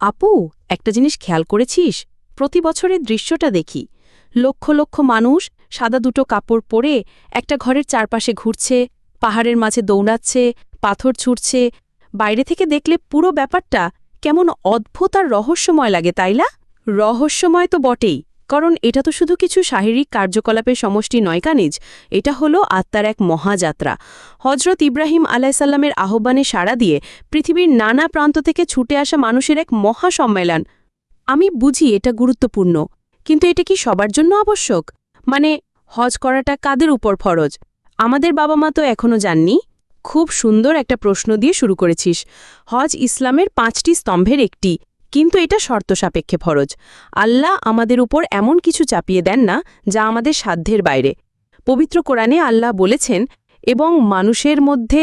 আপু, একটা জিনিস খেয়াল করেছিস? প্রতি বছরের দৃশ্যটা দেখি। লক্ষ লক্ষ মানুষ সাদা দুটো কাপড় পরে একটা ঘরের চারপাশে ঘুরছে, পাহাড়ের মাঝে দৌড়াচ্ছে, পাথর ছুটছে বাইরে থেকে দেখলে পুরো ব্যাপারটা কেমন অদ্ভুত আর রহস্যময় লাগে তাইলা রহস্যময় তো বটেই। কারণ এটা তো শুধু কিছু শারীরিক কার্যকলাপের সমষ্টি নয়, কানিজ। এটা হলো আত্মার এক মহাযাত্রা। হজরত ইব্রাহিম আলাইসাল্লামের আহ্বানে সাড়া দিয়ে পৃথিবীর নানা প্রান্ত থেকে ছুটে আসা মানুষের এক মহা সম্মেলন আমি বুঝি এটা গুরুত্বপূর্ণ, কিন্তু এটা কি সবার জন্য আবশ্যক? মানে হজ করাটা কাদের উপর ফরজ? আমাদের বাবা মা তো এখনও জাননি খুব সুন্দর একটা প্রশ্ন দিয়ে শুরু করেছিস। হজ ইসলামের পাঁচটি স্তম্ভের একটি। কিন্তু এটা শর্ত সাপেক্ষে ফরজ। আল্লাহ আমাদের উপর এমন কিছু চাপিয়ে দেন না যা আমাদের সাধ্যের বাইরে। পবিত্র কোরআনে আল্লাহ বলেছেন, এবং মানুষের মধ্যে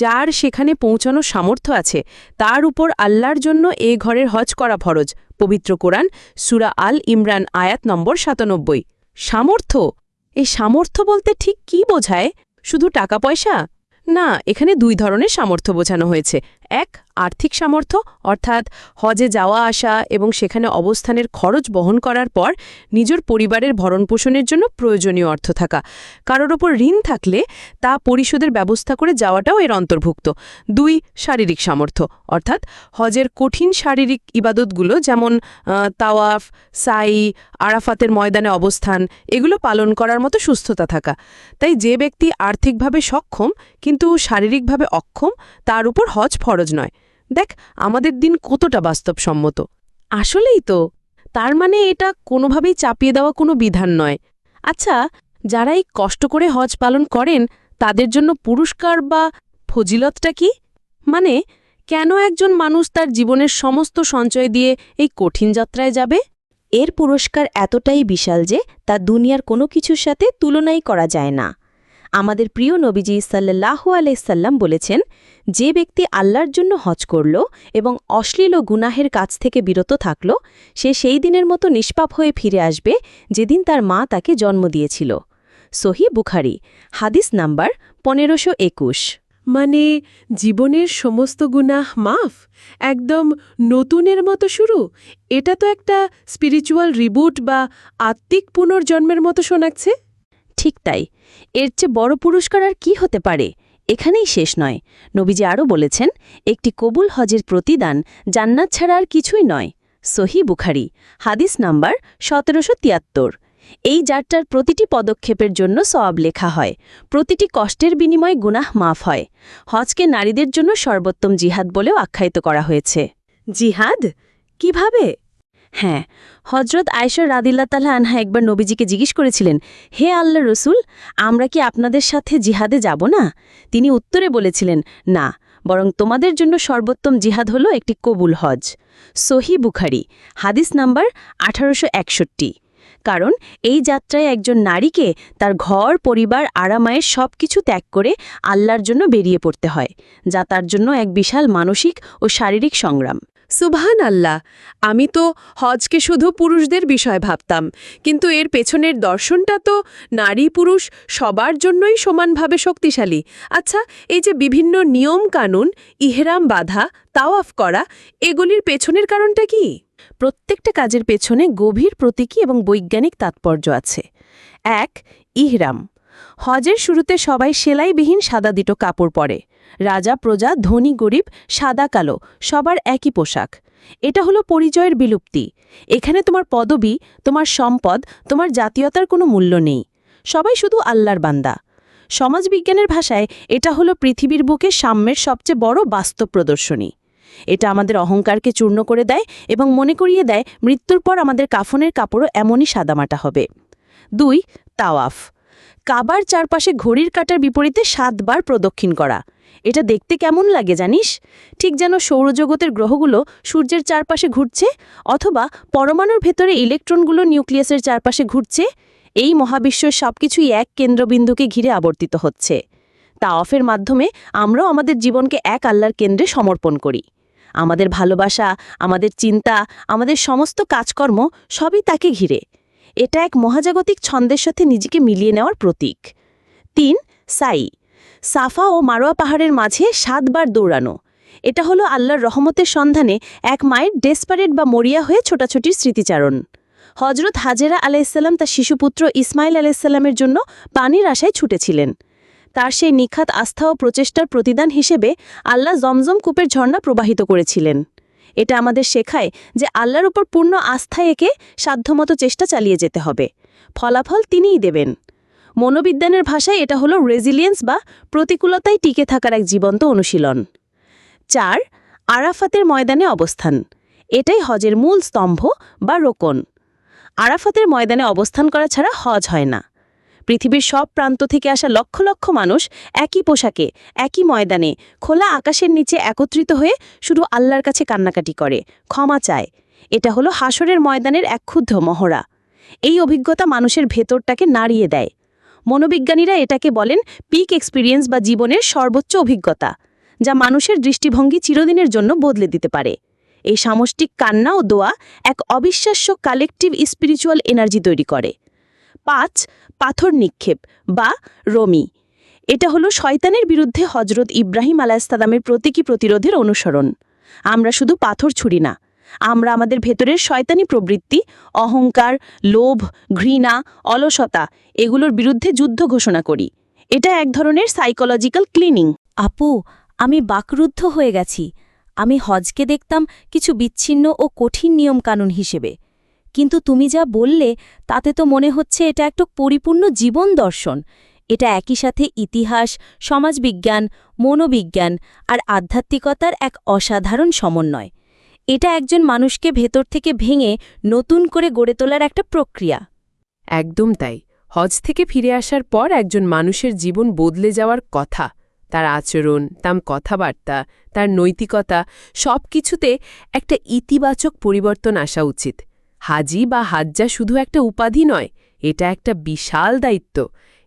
যার সেখানে পৌঁছানোর সামর্থ্য আছে, তার উপর আল্লাহর জন্য এ ঘরের হজ করা ফরজ। পবিত্র কোরআন, সুরা আল ইমরান, আয়াত নম্বর সাতানব্বই। সামর্থ্য? এই সামর্থ্য বলতে ঠিক কি বোঝায়? শুধু টাকা পয়সা না, এখানে দুই ধরনের সামর্থ্য বোঝানো হয়েছে। এক, আর্থিক সামর্থ্য, অর্থাৎ হজে যাওয়া আসা এবং সেখানে অবস্থানের খরচ বহন করার পর নিজের পরিবারের ভরণপোষণের জন্য প্রয়োজনীয় অর্থ থাকা। কারোর ওপর ঋণ থাকলে তা পরিশোধের ব্যবস্থা করে যাওয়াটাও এর অন্তর্ভুক্ত। দুই, শারীরিক সামর্থ্য, অর্থাৎ হজের কঠিন শারীরিক ইবাদতগুলো যেমন তাওয়াফ, সাই, আরাফাতের ময়দানে অবস্থান, এগুলো পালন করার মতো সুস্থতা থাকা। তাই যে ব্যক্তি আর্থিকভাবে সক্ষম কিন্তু শারীরিকভাবে অক্ষম, তার উপর হজ ফরজ নয়। দেখ, আমাদের দিন কতটা বাস্তবসম্মত। আসলেই তো। তার মানে এটা কোনোভাবেই চাপিয়ে দেওয়া কোনো বিধান নয়। আচ্ছা যারা এই কষ্ট করে হজ পালন করেন, তাদের জন্য পুরস্কার বা ফজিলতটা কি? মানে কেন একজন মানুষ তার জীবনের সমস্ত সঞ্চয় দিয়ে এই কঠিন যাত্রায় যাবে? এর পুরস্কার এতটাই বিশাল যে, তা দুনিয়ার কোনো কিছুর সাথে তুলনাই করা যায় না। আমাদের প্রিয় নবীজি সাল্লাহু আলাইসাল্লাম বলেছেন যে ব্যক্তি আল্লাহর জন্য হজ করল এবং অশ্লীল ও গুনাহের কাছ থেকে বিরত থাকল সে সেই দিনের মতো নিষ্পাপ হয়ে ফিরে আসবে যেদিন তার মা তাকে জন্ম দিয়েছিল। সহি বুখারি হাদিস নাম্বার পনেরোশো একুশ। মানে জীবনের সমস্ত গুনাহ মাফ? একদম নতুনের মতো শুরু? এটা তো একটা স্পিরিচুয়াল রিবুট বা আত্মিক পুনর্জন্মের মতো শোনাচ্ছে। ঠিক তাই। এর চেয়ে বড় পুরস্কার আর কি হতে পারে? এখানেই শেষ নয়। নবীজি আরও বলেছেন, একটি কবুল হজের প্রতিদান জান্নাত ছাড়া আর কিছুই নয়। সহি বুখারি, হাদিস নাম্বার সতেরোশো তিয়াত্তর। এই যাত্রার প্রতিটি পদক্ষেপের জন্য সওয়াব লেখা হয়। প্রতিটি কষ্টের বিনিময়ে গুনাহ মাফ হয়। হজকে নারীদের জন্য সর্বোত্তম জিহাদ বলেও আখ্যায়িত করা হয়েছে। জিহাদ? কীভাবে? হ্যাঁ হজরত আয়সর রাদিল্লা তাল্লাহ আনহা একবার নবীজিকে জিজ্ঞেস করেছিলেন, হে আল্লাহ রসুল, আমরা কি আপনাদের সাথে জিহাদে যাব না? তিনি উত্তরে বলেছিলেন, না, বরং তোমাদের জন্য সর্বোত্তম জিহাদ হলো একটি কবুল হজ। সহি বুখারি, হাদিস নাম্বার আঠারোশো একষট্টি। কারণ এই যাত্রায় একজন নারীকে তার ঘর, পরিবার, আরামায়ের সব কিছু ত্যাগ করে আল্লাহর জন্য বেরিয়ে পড়তে হয়, যা তার জন্য এক বিশাল মানসিক ও শারীরিক সংগ্রাম। সুবহান আল্লাহ আমি তো হজকে শুধু পুরুষদের বিষয় ভাবতাম, কিন্তু এর পেছনের দর্শনটা তো নারী পুরুষ সবার জন্যই সমানভাবে শক্তিশালী। আচ্ছা এই যে বিভিন্ন নিয়ম কানুন ইহরাম বাধা, তাওয়াফ করা, এগুলির পেছনের কারণটা কি? প্রত্যেকটা কাজের পেছনে গভীর প্রতীকী এবং বৈজ্ঞানিক তাৎপর্য আছে। এক, ইহরাম। হজের শুরুতে সবাই সেলাইবিহীন সাদা দিটো কাপড় পরে। রাজা, প্রজা, ধনী, গরিব, সাদা, কালো, সবার একই পোশাক। এটা হলো পরিচয়ের বিলুপ্তি। এখানে তোমার পদবি, তোমার সম্পদ, তোমার জাতীয়তার কোনো মূল্য নেই। সবাই শুধু আল্লাহর বান্দা। সমাজবিজ্ঞানের ভাষায় এটা হলো পৃথিবীর বুকে সাম্যের সবচেয়ে বড় বাস্তব প্রদর্শনী। এটা আমাদের অহংকারকে চূর্ণ করে দেয় এবং মনে করিয়ে দেয় মৃত্যুর পর আমাদের কাফনের কাপড়ও এমনই সাদামাটা হবে। দুই, তাওয়াফ। কাবার চারপাশে ঘড়ির কাটার বিপরীতে সাতবার প্রদক্ষিণ করা। এটা দেখতে কেমন লাগে জানিস? ঠিক যেন সৌরজগতের গ্রহগুলো সূর্যের চারপাশে ঘুরছে অথবা পরমাণুর ভেতরে ইলেকট্রনগুলো নিউক্লিয়াসের চারপাশে ঘুরছে। এই মহাবিশ্বের সবকিছুই এক কেন্দ্রবিন্দুকে ঘিরে আবর্তিত হচ্ছে। তাওয়াফের মাধ্যমে আমরাও আমাদের জীবনকে এক আল্লাহর কেন্দ্রে সমর্পণ করি। আমাদের ভালোবাসা, আমাদের চিন্তা, আমাদের সমস্ত কাজকর্ম সবই তাকে ঘিরে। এটা এক মহাজাগতিক ছন্দের সাথে নিজেকে মিলিয়ে নেওয়ার প্রতীক। তিন, সাই। সাফা ও মারোয়া পাহাড়ের মাঝে সাতবার দৌড়ানো। এটা হলো আল্লাহর রহমতের সন্ধানে এক মায়ের ডেসপারেট বা মরিয়া হয়ে ছোটাছুটির স্মৃতিচারণ। হজরত হাজেরা আলাইসাল্লাম তার শিশুপুত্র ইসমাইল আলাইসাল্লামের জন্য পানির আশায় ছুটেছিলেন। তার সেই নিখাত আস্থা ও প্রচেষ্টার প্রতিদান হিসেবে আল্লাহ জমজম কূপের ঝর্ণা প্রবাহিত করেছিলেন। এটা আমাদের শেখায় যে আল্লাহর উপর পূর্ণ আস্থা একে সাধ্যমতো চেষ্টা চালিয়ে যেতে হবে। ফলাফল তিনিই দেবেন। মনোবিজ্ঞানের ভাষায় এটা হলো রেজিলিয়েন্স বা প্রতিকূলতায় টিকে থাকার এক জীবন্ত অনুশীলন। চার, আরাফাতের ময়দানে অবস্থান। এটাই হজের মূল স্তম্ভ বা রোকন। আরাফাতের ময়দানে অবস্থান করা ছাড়া হজ হয় না। পৃথিবীর সব প্রান্ত থেকে আসা লক্ষ লক্ষ মানুষ একই পোশাকে, একই ময়দানে, খোলা আকাশের নিচে একত্রিত হয়ে শুধু আল্লাহর কাছে কান্নাকাটি করে, ক্ষমা চায়। এটা হলো হাসরের ময়দানের এক ক্ষুদ্ধ মহড়া। এই অভিজ্ঞতা মানুষের ভেতরটাকে নাড়িয়ে দেয়। মনোবিজ্ঞানীরা এটাকে বলেন পিক এক্সপিরিয়েন্স বা জীবনের সর্বোচ্চ অভিজ্ঞতা, যা মানুষের দৃষ্টিভঙ্গি চিরদিনের জন্য বদলে দিতে পারে। এই সামষ্টিক কান্না ও দোয়া এক অবিশ্বাস্য কালেকটিভ স্পিরিচুয়াল এনার্জি তৈরি করে। পাঁচ পাথর নিক্ষেপ বা রমি। এটা হলো শয়তানের বিরুদ্ধে হজরত ইব্রাহিম আলাইস্তাদামের প্রতীকী প্রতিরোধের অনুসরণ। আমরা শুধু পাথর ছুড়ি না, আমরা আমাদের ভেতরের শয়তানি প্রবৃত্তি, অহংকার, লোভ, ঘৃণা, অলসতা এগুলোর বিরুদ্ধে যুদ্ধ ঘোষণা করি। এটা এক ধরনের সাইকোলজিক্যাল ক্লিনিং আপু, আমি বাকরুদ্ধ হয়ে গেছি। আমি হজকে দেখতাম কিছু বিচ্ছিন্ন ও কঠিন নিয়মকানুন হিসেবে। কিন্তু তুমি যা বললে, তাতে তো মনে হচ্ছে এটা একটা পরিপূর্ণ জীবন দর্শন। এটা একই সাথে ইতিহাস, সমাজবিজ্ঞান, মনোবিজ্ঞান আর আধ্যাত্মিকতার এক অসাধারণ সমন্বয়। এটা একজন মানুষকে ভেতর থেকে ভেঙে নতুন করে গড়ে তোলার একটা প্রক্রিয়া। একদম তাই। হজ থেকে ফিরে আসার পর একজন মানুষের জীবন বদলে যাওয়ার কথা, তার আচরণ, তার কথাবার্তা, তার নৈতিকতা সব কিছুতে একটা ইতিবাচক পরিবর্তন আসা উচিত। হাজি বা হাজ্জা শুধু একটা উপাধি নয়, এটা একটা বিশাল দায়িত্ব।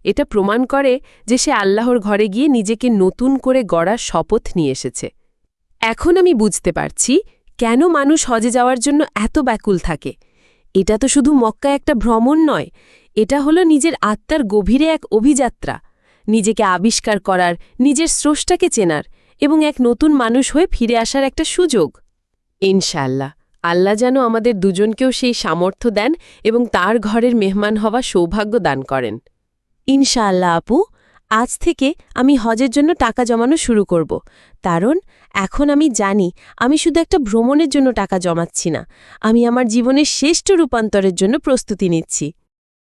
এটা প্রমাণ করে যে সে আল্লাহর ঘরে গিয়ে নিজেকে নতুন করে গড়ার শপথ নিয়ে এসেছে। এখন আমি বুঝতে পারছি কেন মানুষ হজে যাওয়ার জন্য এত ব্যাকুল থাকে। এটা তো শুধু মক্কায় একটা ভ্রমণ নয়, এটা হলো নিজের আত্মার গভীরে এক অভিযাত্রা। নিজেকে আবিষ্কার করার, নিজের স্রষ্টাকে চেনার এবং এক নতুন মানুষ হয়ে ফিরে আসার একটা সুযোগ। ইনশাল্লাহ আল্লাহ যেন আমাদের দুজনকেও সেই সামর্থ্য দেন এবং তার ঘরের মেহমান হওয়া সৌভাগ্য দান করেন। ইনশাআল্লাহ আপু, আজ থেকে আমি হজের জন্য টাকা জমানো শুরু করব। কারণ এখন আমি জানি আমি শুধু একটা ভ্রমণের জন্য টাকা জমাচ্ছি না। আমি আমার জীবনের শ্রেষ্ঠ রূপান্তরের জন্য প্রস্তুতি নিচ্ছি।